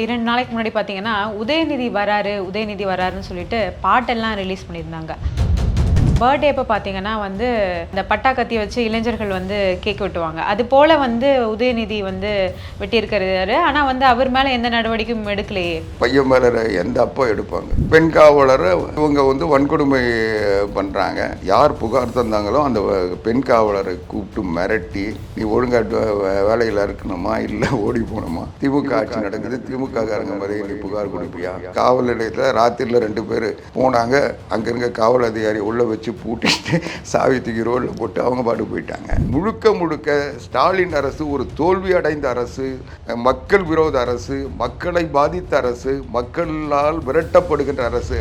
இரண்டு நாளைக்கு முன்னாடி பார்த்தீங்கன்னா உதயநிதி வராரு உதயநிதி வராருன்னு சொல்லிட்டு பாட்டெல்லாம் ரிலீஸ் பண்ணியிருந்தாங்க. பர்த்டே அப்போ பார்த்தீங்கன்னா வந்து இந்த பட்டா கத்தி வச்சு இளைஞர்கள் வந்து கேக் வெட்டுவாங்க. அது போல் வந்து உதயநிதி வந்து வெட்டியிருக்கிறாரு. ஆனால் வந்து அவர் மேலே எந்த நடவடிக்கையும் எடுக்கலையே. பையன் மேலே எந்த அப்பா எடுப்பாங்க. பெண் காவலரை இவங்க வந்து வன்கொடுமை பண்ணுறாங்க யார் புகார் தந்தாங்களோ அந்த பெண் காவலரை கூப்பிட்டு மிரட்டி நீ ஒழுங்காட்டு வேலையில் இருக்கணுமா? இல்லை ஓடி போகணுமா? திமுக ஆட்சி நடக்குது. திமுக காரங்க மாதிரி நீ புகார் கொடுப்பியா? காவல் நிலையத்தில் ராத்திரியில் ரெண்டு பேர் போனாங்க. அங்கே இருக்க காவல் அதிகாரி உள்ளே வச்சு பூட்டிட்டு சாவி தூக்கி ரோடில் போட்டு அவங்க பாட்டு போயிட்டாங்க. முழுக்க முழுக்க ஸ்டாலின் அரசு ஒரு தோல்வி அடைந்த அரசு மக்கள் விரோத அரசு மக்களை பாதித்த அரசு மக்களால் விரட்டப்படுகின்ற அரசு.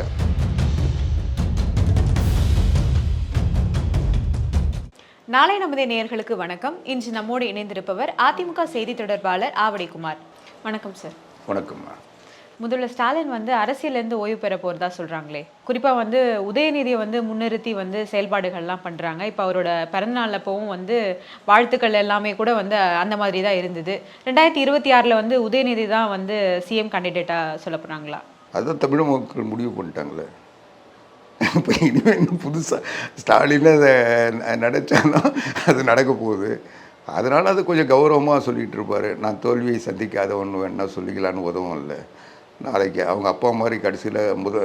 நாளை நமது நேயர்களுக்கு வணக்கம். இன்று நம்மோடு இணைந்திருப்பவர் அதிமுக செய்தி தொடர்பாளர் ஆவடிக்குமார் வணக்கம் சார். வணக்கம்மா. முதல்ல ஸ்டாலின் வந்து அரசியலேருந்து ஓய்வு பெற போகிறதா சொல்கிறாங்களே குறிப்பாக வந்து உதயநிதியை வந்து முன்னிறுத்தி வந்து செயல்பாடுகள்லாம் பண்ணுறாங்க இப்போ அவரோட பிறந்தநாள் அப்பவும் வந்து வாழ்த்துக்கள் எல்லாமே கூட வந்து அந்த மாதிரி தான் இருந்தது. ரெண்டாயிரத்தி இருபத்தி ஆறில் வந்து உதயநிதி தான் வந்து சிஎம் கேண்டிடேட்டாக சொல்ல போகிறாங்களா அதை தமிழ் மக்கள் முடிவு பண்ணிட்டாங்களே. இப்போ இனிமேல் இன்னும் புதுசாக ஸ்டாலின் அதை நினச்சாலும் அது நடக்க போகுது. அதனால் அது கொஞ்சம் கௌரவமாக சொல்லிகிட்டு இருப்பார். நான் தோல்வியை சந்திக்காத ஒன்று வேணா சொல்லிக்கலான்னு உதவும் இல்லை. நாளைக்கு அவங்க அப்பா மாதிரி கடைசியில் முத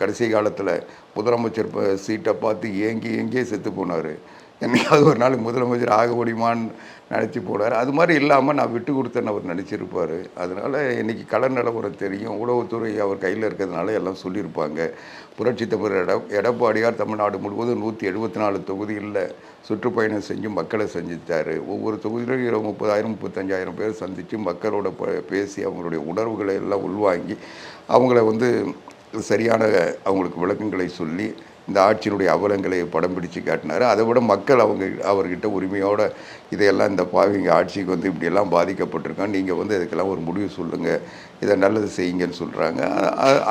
கடைசி காலத்தில் முதலமைச்சர் சீட்டை பார்த்து ஏங்கி ஏங்கியே செத்து போனார். என்னைக்காவது ஒரு நாள் முதலமைச்சர் ஆக முடியுமான்னு நினச்சி போனார். அது மாதிரி இல்லாமல் நான் விட்டு கொடுத்தேன்னு அவர் நினச்சிருப்பார். அதனால் இன்னைக்கு கள நிலவரம் தெரியும். உளவுத்துறை அவர் கையில் இருக்கிறதுனால எல்லாம் சொல்லியிருப்பாங்க. புரட்சி தமிழர் எட எடப்பாடியார் தமிழ்நாடு முழுவதும் நூற்றி எழுபத்தி நாலு தொகுதியில் சுற்றுப்பயணம் செஞ்சு மக்களை சந்தித்தார். ஒவ்வொரு தொகுதியிலும் இருபது முப்பதாயிரம் முப்பத்தஞ்சாயிரம் பேர் சந்தித்து மக்களோட ப- பேசி அவங்களுடைய உணர்வுகளை எல்லாம் உள்வாங்கி அவங்கள வந்து சரியான அவங்களுக்கு விளக்கங்களை சொல்லி இந்த ஆட்சியினுடைய அவலங்களை படம் பிடிச்சு காட்டினார். அதை விட மக்கள் அவங்க அவர்கிட்ட உரிமையோட இதையெல்லாம் இந்த பாவிங்க ஆட்சிக்கு வந்து இப்படியெல்லாம் பாதிக்கப்பட்டிருக்கோம் நீங்கள் வந்து இதுக்கெல்லாம் ஒரு முடிவு சொல்லுங்கள் இதை நல்லது செய்யுங்கன்னு சொல்கிறாங்க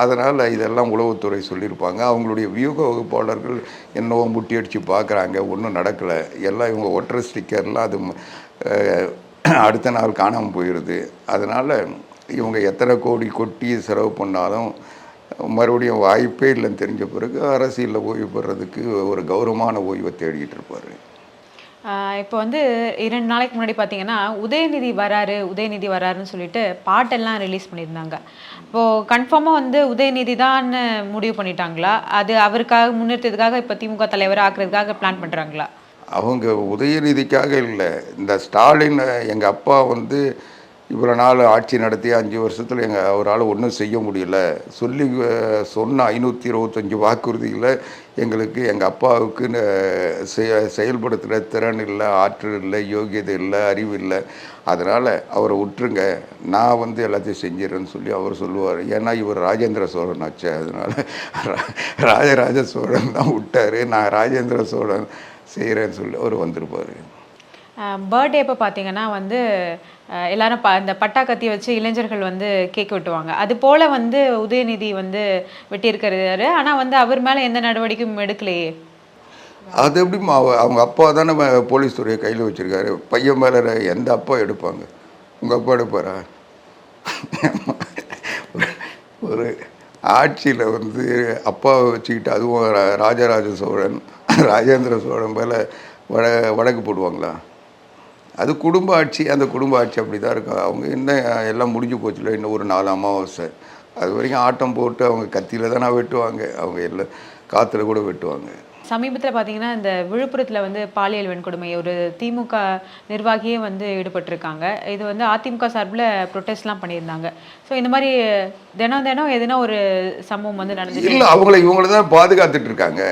அதனால் இதெல்லாம் உளவுத்துறை சொல்லியிருப்பாங்க. அவங்களுடைய வியூக வகுப்பாளர்கள் என்னவோ முட்டி அடித்து பார்க்குறாங்க ஒன்றும் நடக்கலை. எல்லாம் இவங்க ஒற்றை ஸ்டிக்கர்லாம் அது அடுத்த நாள் காணாமல் போயிடுது அதனால் இவங்க எத்தனை கோடி கொட்டி செலவு பண்ணாலும் மறுபடியும் வாய்ப்பே இல்லைன்னு தெரிஞ்ச பிறகு அரசியலில் ஓய்வு பெறதுக்கு ஒரு கௌரவமான ஓய்வை தேடிட்டு இருப்பார். இப்போ வந்து இரண்டு நாளைக்கு முன்னாடி பார்த்தீங்கன்னா உதயநிதி வராரு உதயநிதி வராருன்னு சொல்லிட்டு பாட்டெல்லாம் ரிலீஸ் பண்ணியிருந்தாங்க. இப்போது கன்ஃபார்மாக வந்து உதயநிதி தான் முடிவு பண்ணிட்டாங்களா? அது அவருக்காக முன்னிறுத்ததுக்காக இப்போ திமுக தலைவர் ஆக்குறதுக்காக பிளான் பண்ணுறாங்களா அவங்க உதயநிதிக்காக இல்லை. இந்த ஸ்டாலின் எங்கள் அப்பா வந்து இவ்வளோ நாள் ஆட்சி நடத்தி அஞ்சு வருஷத்தில் எங்கள் அவரால் ஒன்றும் செய்ய முடியல. சொல்லி சொன்ன ஐநூற்றி இருபத்தஞ்சி வாக்குறுதியில் எங்களுக்கு எங்கள் அப்பாவுக்கு செய செயல்படுத்துகிற திறன் இல்லை ஆற்றல் இல்லை யோகியதை இல்லை அறிவு இல்லை. அதனால் அவரை விட்டுருங்க. நான் வந்து எல்லாத்தையும் செஞ்சிடறேன்னு சொல்லி அவர் சொல்லுவார். ஏன்னா இவர் ராஜேந்திர சோழன் ஆச்சு அதனால் ரா- ராஜராஜ சோழன் தான் விட்டார். நான் ராஜேந்திர சோழன் செய்கிறேன்னு சொல்லி அவர் வந்திருப்பார். பர்த்டே அப்போ பார்த்தீங்கன்னா வந்து எல்லாரும் ப இந்த பட்டா கத்தி வச்சு இளைஞர்கள் வந்து கேக் வெட்டுவாங்க. அது போல் வந்து உதயநிதி வந்து வெட்டியிருக்கிறாரு. ஆனால் வந்து அவர் மேலே எந்த நடவடிக்கையும் எடுக்கலையே. அது எப்படிம்மா அவங்க அப்பா தானே போலீஸ் துறையை கையில் வச்சுருக்காரு. பையன் மேலே எந்த அப்பா எடுப்பாங்க? உங்கள் அப்பா எடுப்பாரா? ஒரு- ஆட்சியில் வந்து அப்பாவை வச்சுக்கிட்டு அதுவும் ராஜராஜ சோழன் ராஜேந்திர சோழன் மேலே வட வடக்கு போடுவாங்களா? அது குடும்ப ஆட்சி அந்த குடும்ப ஆட்சி அப்படி தான் இருக்கும் அவங்க என்ன எல்லாம் முடிஞ்சு போச்சுல இன்னும் ஒரு நாலு அமாவாசை. அது வரைக்கும் ஆட்டம் போட்டு அவங்க கத்தியில் தானே வெட்டுவாங்க. அவங்க எல்லாம் காற்றுல கூட வெட்டுவாங்க. சமீபத்தில் பார்த்தீங்கன்னா இந்த விழுப்புரத்தில் வந்து பாலியல் வன்கொடுமை ஒரு திமுக நிர்வாகியே வந்து ஈடுபட்டிருக்காங்க. இது வந்து அதிமுக சார்பில் ப்ரொட்டஸ்ட்லாம் பண்ணியிருந்தாங்க. ஸோ இந்த மாதிரி தினம் தினம் எதுனா ஒரு சம்பவம் வந்து நடந்துட்டு இல்லை அவங்கள இவங்கள தான் பாதுகாத்துட்டு இருக்காங்க.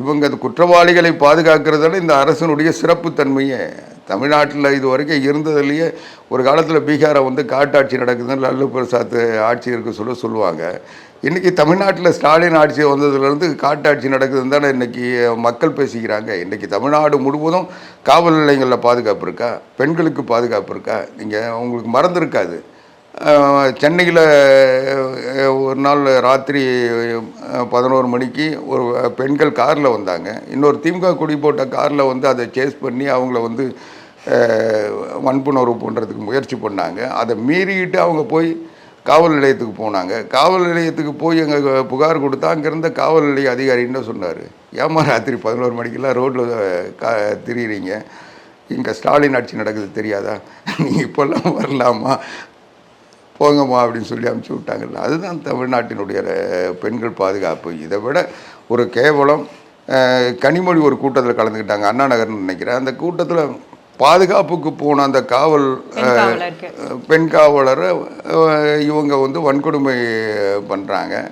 இவங்க குற்றவாளிகளை பாதுகாக்கிறதால இந்த அரசனுடைய சிறப்புத்தன்மையே தமிழ்நாட்டில் இது வரைக்கும் இருந்ததுலேயே ஒரு காலத்தில் பீகாரை வந்து காட்டாட்சி நடக்குதுன்னு லல்லு பிரசாத் ஆட்சி இருக்கு சொல்ல சொல்லுவாங்க. இன்றைக்கி தமிழ்நாட்டில் ஸ்டாலின் ஆட்சி வந்ததுலேருந்து காட்டாட்சி நடக்குதுன்னு தானே இன்றைக்கி மக்கள் பேசிக்கிறாங்க. இன்றைக்கி தமிழ்நாடு முழுவதும் காவல் நிலையங்களில் பாதுகாப்பு இருக்கா? பெண்களுக்கு பாதுகாப்பு இருக்கா? நீங்கள் உங்களுக்கு மறந்துருக்காது. சென்னையில் ஒரு நாள் ராத்திரி பதினோரு மணிக்கு ஒரு பெண்கள் காரில் வந்தாங்க. இன்னொரு திமுக குடி போட்ட காரில் வந்து அதை சேஸ் பண்ணி அவங்கள வந்து வன்புணர்வு பண்ணுறதுக்கு முயற்சி பண்ணாங்க. அதை மீறிக்கிட்டு அவங்க போய் காவல் நிலையத்துக்கு போனாங்க. காவல் நிலையத்துக்கு போய் எங்கள் புகார் கொடுத்தா அங்கேருந்த காவல் நிலைய அதிகாரின்னு சொன்னார். ஏமா ராத்திரி பதினோரு மணிக்கெல்லாம் ரோட்டில் கா திரியிறீங்க? இங்கே ஸ்டாலின் ஆட்சி நடக்குது தெரியாதா? நீங்கள் இப்போல்லாம் வரலாமா? போங்கம்மா அப்படின்னு சொல்லி அமுச்சு விட்டாங்கல்ல. அதுதான் தமிழ்நாட்டினுடைய பெண்கள் பாதுகாப்பு. இதை விட ஒரு கேவலம் கனிமொழி ஒரு கூட்டத்தில் கலந்துக்கிட்டாங்க. அண்ணா நகர்னு நினைக்கிறேன். அந்த கூட்டத்தில் பாதுகாப்புக்கு போன அந்த காவல் பெண் காவலரை இவங்க வந்து வன்கொடுமை பண்ணுறாங்க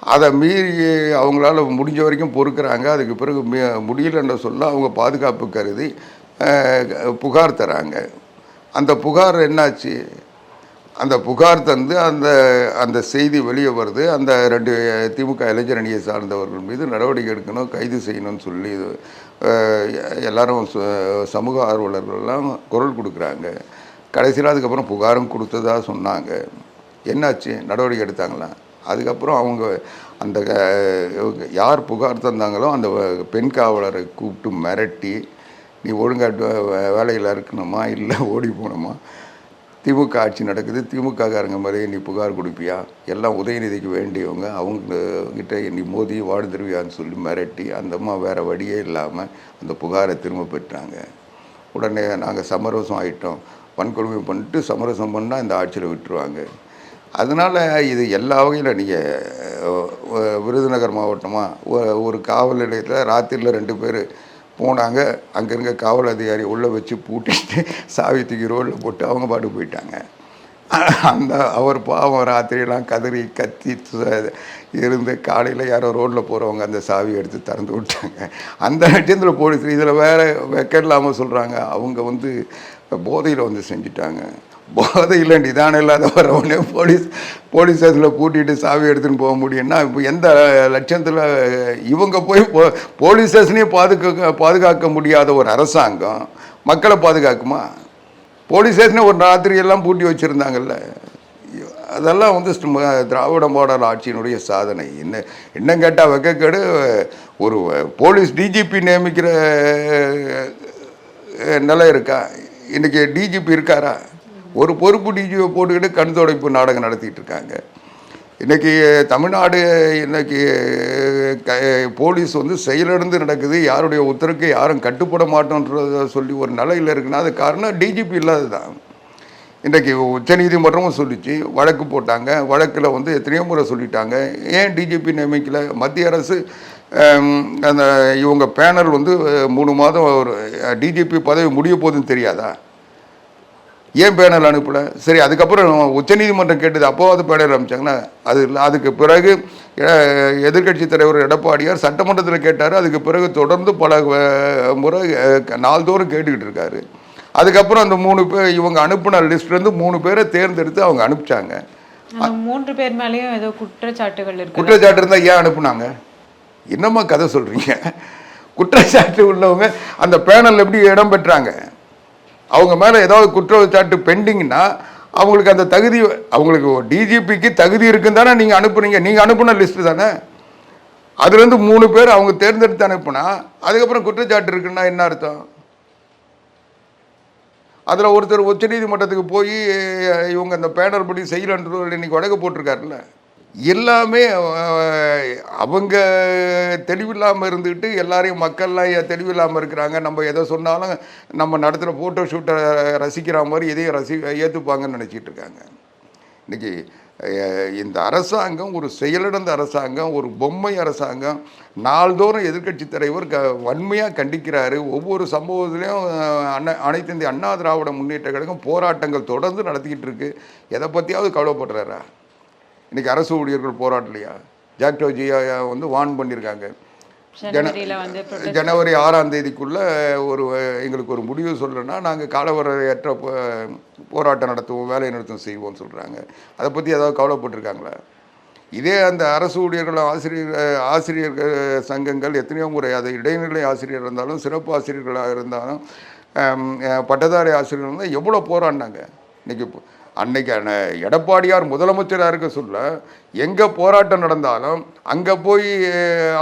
அதை மீறி அவங்களால முடிஞ்ச வரைக்கும் பொறுக்கிறாங்க. அதுக்கு பிறகு மி- முடியலன்னு சொல்ல அவங்க பாதுகாப்பு கருதி புகார் தராங்க. அந்த புகார் என்னாச்சு? அந்த புகார் தந்து அந்த அந்த செய்தி வெளியே வருது. அந்த ரெண்டு திமுக இளைஞர் அணியை சார்ந்தவர்கள் மீது நடவடிக்கை எடுக்கணும் கைது செய்யணும்னு சொல்லி எல்லாரும் சமூக ஆர்வலர்கள்லாம் குரல் கொடுக்குறாங்க. கடைசியில் அதுக்கப்புறம் புகாரும் கொடுத்ததா சொன்னாங்க. என்னாச்சு? நடவடிக்கை எடுத்தாங்களா? அதுக்கப்புறம் அவங்க அந்த க- யார் புகார் தந்தாங்களோ அந்த பெண் காவலரை கூப்பிட்டு மிரட்டி நீ ஒழுங்காட்டு வேலையில் இருக்கணுமா? இல்லை ஓடி போகணுமா? திமுக ஆட்சி நடக்குது திமுக காரங்க மாதிரியே நீ புகார் கொடுப்பியா? எல்லாம் உதயநிதிக்கு வேண்டியவங்க அவங்ககிட்ட நீ மோதி வாழ்ந்துருவியான்னு சொல்லி மிரட்டி அந்த அம்மா வேறு வழியே இல்லாமல் அந்த புகாரை திரும்ப பெற்றாங்க. உடனே நாங்கள் சமரசம் ஆகிட்டோம் வன்கொடுமை பண்ணிட்டு சமரசம் பண்ணால் இந்த ஆட்சியில் விட்டுருவாங்க. அதனால் இது எல்லா வகையில் நீங்கள் விருதுநகர் மாவட்டமாக ஒரு காவல் நிலையத்தில் ராத்திரியில் ரெண்டு பேர் போனாங்க. அங்கே காவல் அதிகாரி உள்ளே வச்சு பூட்டிட்டு சாவி தூக்கி ரோட்டில் போட்டு அவங்க பாட்டு போயிட்டாங்க. அந்த அவர் பாவம் ராத்திரியெல்லாம் கதறி கத்தி இருந்து காலையில் யாரோ ரோட்டில் போகிறவங்க அந்த சாவி எடுத்து திறந்து விட்டாங்க. அந்த நட்சத்திர போலீஸ் இதில் வேறு வெக்க இல்லாமல் சொல்கிறாங்க அவங்க வந்து போதையில் வந்து செஞ்சுட்டாங்க. போதையில் நிதானம் இல்லாத வரவனே போலீஸ் போலீஸ் ஸ்டேஷனில் கூட்டிகிட்டு சாவி எடுத்துன்னு போக முடியும்னா இப்போ எந்த லட்சத்தில் இவங்க போய் போ போலீஸ் ஸ்டேஷனையும் பாதுகாக்க பாதுகாக்க முடியாத ஒரு அரசாங்கம் மக்களை பாதுகாக்குமா? போலீஸ் ஸ்டேஷனை ஒரு ராத்திரியெல்லாம் பூட்டி வச்சுருந்தாங்கல்ல. அதெல்லாம் வந்து திராவிட மாடல் ஆட்சியினுடைய சாதனை. என்ன என்ன கேட்டால் வெக்கக்கேடு. ஒரு போலீஸ் டிஜிபி நியமிக்கிற நிலை இருக்கா? இன்றைக்கி டிஜிபி இருக்காரா? ஒரு பொறுப்பு டிஜிஓ போட்டுக்கிட்டு கண் துடைப்பு நாடகம் நடத்திட்டு இருக்காங்க இன்றைக்கி தமிழ்நாடு இன்றைக்கி க போலீஸ் வந்து செயலிழந்து நடக்குது. யாருடைய உத்தரவுக்கு யாரும் கட்டுப்பட மாட்டோன்றத சொல்லி ஒரு நிலையில் இருக்குன்னா அது காரணம் டிஜிபி இல்லாதது தான் இன்றைக்கி உச்சநீதிமன்றமும் சொல்லிச்சு வழக்கு போட்டாங்க. வழக்கில் வந்து எத்தனையோ முறை சொல்லிட்டாங்க. ஏன் டிஜிபி நியமிக்கல? மத்திய அரசு அந்த இவங்க பேனல் வந்து மூணு மாதம் ஒரு டிஜிபி பதவி முடிய போகுதுன்னு தெரியாதா? ஏன் பேனல் அனுப்பல? சரி அதுக்கப்புறம் உச்சநீதிமன்றம் கேட்டது அப்போவாது பேனல் அனுப்பிச்சாங்கன்னா அது இல்லை. அதுக்கு பிறகு எதிர்கட்சி தலைவர் எடப்பாடியார் சட்டமன்றத்தில் கேட்டார். அதுக்கு பிறகு தொடர்ந்து பல முறை நாள்தோறும் கேட்டுக்கிட்டு இருக்காரு. அதுக்கப்புறம் அந்த மூணு பேர் இவங்க அனுப்பின லிஸ்ட்லேருந்து மூணு பேரை தேர்ந்தெடுத்து அவங்க அனுப்பிச்சாங்க. மூன்று பேர் மேலேயும் ஏதோ குற்றச்சாட்டுகள் இருக்கு குற்றச்சாட்டு இருந்தால் ஏன் அனுப்புனாங்க? என்னம்மா கதை சொல்கிறீங்க குற்றச்சாட்டு உள்ளவங்க அந்த பேனல் எப்படி இடம் பெற்றாங்க? அவங்க மேலே ஏதாவது குற்றச்சாட்டு பெண்டிங்னா அவங்களுக்கு அந்த தகுதி அவங்களுக்கு டிஜிபிக்கு தகுதி இருக்குன்னு தானே நீங்கள் அனுப்புனீங்க. நீங்கள் அனுப்புன லிஸ்ட்டு தானே? அதுலேருந்து மூணு பேர் அவங்க தேர்ந்தெடுத்து அனுப்புனா அதுக்கப்புறம் குற்றச்சாட்டு இருக்குன்னா என்ன அர்த்தம்? அதில் ஒருத்தர் உச்சநீதிமன்றத்துக்கு போய் இவங்க அந்த பேனர் படி செய்யலன்ற இன்னைக்கு வழக்கு போட்டிருக்காருல்ல? எல்லாமே அவங்க தெளிவில்லாமல் இருந்துக்கிட்டு எல்லாரையும் மக்கள்லாம் தெளிவில்லாமல் இருக்கிறாங்க. நம்ம எதை சொன்னாலும் நம்ம நடத்துகிற ஃபோட்டோ ஷூட்டை ரசிக்கிற மாதிரி இதையும் ரசி ஏற்றுப்பாங்கன்னு நினச்சிட்டு இருக்காங்க. இன்றைக்கி இந்த அரசாங்கம் ஒரு செயலிழந்த அரசாங்கம் ஒரு பொம்மை அரசாங்கம் நாள்தோறும் எதிர்க்கட்சி தலைவர் க வன்மையாக கண்டிக்கிறாரு. ஒவ்வொரு சம்பவத்திலையும் அஹ், அண்ணா அனைத்து இந்திய அண்ணா திராவிட முன்னேற்ற கழகம் போராட்டங்கள் தொடர்ந்து நடத்திக்கிட்டு இருக்கு. எதை பற்றியாவது கவலைப்படுறாரா? இன்னைக்கு அரசு ஊழியர்கள் போராட்டலையா? ஜாக்டோ ஜியா வந்து வான் பண்ணியிருக்காங்க. protest- ஜனவரி ஆறாம் தேதிக்குள்ள ஒரு எங்களுக்கு ஒரு முடிவு சொல்கிறேன்னா நாங்கள் காலவரையற்ற போ- போராட்டம் நடத்துவோம் வேலை நிறுத்தம் செய்வோம்னு சொல்கிறாங்க அதை பற்றி ஏதாவது கவலைப்பட்டிருக்காங்களா? இதே அந்த அரசு ஊழியர்கள் ஆசிரியர் ஆசிரியர்கள் சங்கங்கள் எத்தனையோ முறை அது இடைநிலை ஆசிரியர் இருந்தாலும் சிறப்பு ஆசிரியர்களாக இருந்தாலும் பட்டதாரி ஆசிரியர்கள் இருந்தால் எவ்வளோ போராடினாங்க? இன்னைக்கு இப்போ- அன்னைக்கு எடப்பாடியார் முதலமைச்சராக இருக்க சொல்ல எங்கே போராட்டம் நடந்தாலும் அங்கே போய்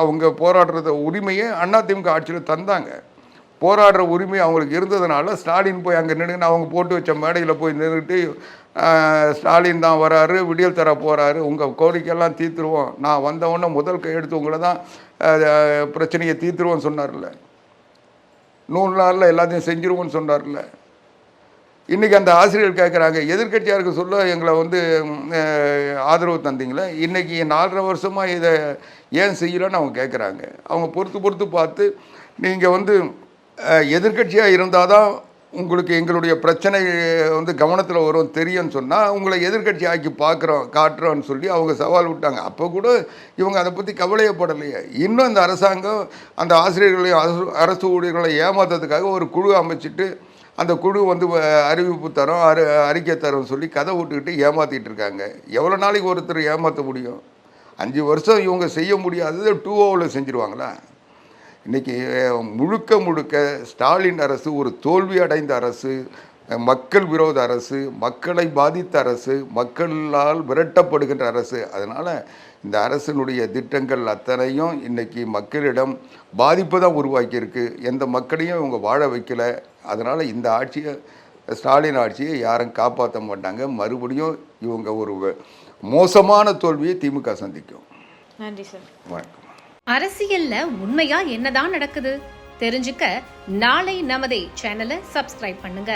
அவங்க போராடுறத உரிமையை அதிமுக ஆட்சியில் தந்தாங்க. போராடுற உரிமை அவங்களுக்கு இருந்ததுனால ஸ்டாலின் போய் அங்கே நின்று அவங்க போட்டு வச்ச மேடையில் போய் நின்றுட்டு ஸ்டாலின் தான் வராரு விடியல் தர போகிறாரு உங்கள் கோரிக்கையெல்லாம் தீர்த்துருவோம். நான் வந்தவொன்னே முதல் கையெடுத்து உங்களை தான் பிரச்சனையை தீர்த்துருவோன்னு சொன்னார்ல. நூறு நாளில் எல்லாத்தையும் செஞ்சுருவோன்னு சொன்னார்ல. இன்றைக்கி அந்த ஆசிரியர் கேட்குறாங்க எதிர்க்கட்சியாக இருக்க சொல்ல எங்களை வந்து ஆதரவு தந்தீங்களே? இன்றைக்கி நாலரை வருஷமாக இதை ஏன் செய்யலன்னு அவங்க கேட்குறாங்க அவங்க பொறுத்து பொறுத்து பார்த்து நீங்கள் வந்து எதிர்கட்சியாக இருந்தால் தான் உங்களுக்கு எங்களுடைய பிரச்சனை வந்து கவனத்தில் வரும் தெரியும்னு சொன்னால் உங்களை எதிர்க்கட்சி ஆக்கி பார்க்குறோம் காட்டுறோன்னு சொல்லி அவங்க சவால் விட்டாங்க. அப்போ கூட இவங்க அதை பற்றி கவலையப்படலையே இன்னும் இந்த அரசாங்கம் அந்த ஆசிரியர்களையும் அரசு அரசு ஊழியர்களை ஏமாத்துறதுக்காக ஒரு குழு அமைச்சிட்டு அந்த குழு வந்து வ- அறிவிப்பு தரோம் அறி அறிக்கை தரும் சொல்லி கதை விட்டுக்கிட்டு ஏமாற்றிட்டு இருக்காங்க. எவ்வளோ நாளைக்கு ஒருத்தர் ஏமாற்ற முடியும்? அஞ்சு வருஷம் இவங்க செய்ய முடியாதது டூ ஓவில் செஞ்சுருவாங்களா? இன்றைக்கி முழுக்க முழுக்க ஸ்டாலின் அரசு ஒரு தோல்வி அடைந்த அரசு மக்கள் விரோத அரசு மக்களை பாதித்த அரசு மக்களால் விரட்டப்படுகின்ற அரசு. அதனால் இந்த அரசினுடைய திட்டங்கள் அத்தனையும் இன்னைக்கு மக்களிடம் பாதிப்பு தான் உருவாக்கியிருக்கு. எந்த மக்களையும் இவங்க வாழ வைக்கல. அதனால் இந்த ஆட்சியை ஸ்டாலின் ஆட்சியை யாரும் காப்பாற்ற மாட்டாங்க. மறுபடியும் இவங்க ஒரு மோசமான தோல்வியை திமுக சந்திக்கும். நன்றி சார். வணக்கம். அரசியல்ல உண்மையா என்னதான் நடக்குது? தெரிஞ்சுக்க நாளை நமதே சேனலை சப்ஸ்கிரைப் பண்ணுங்க.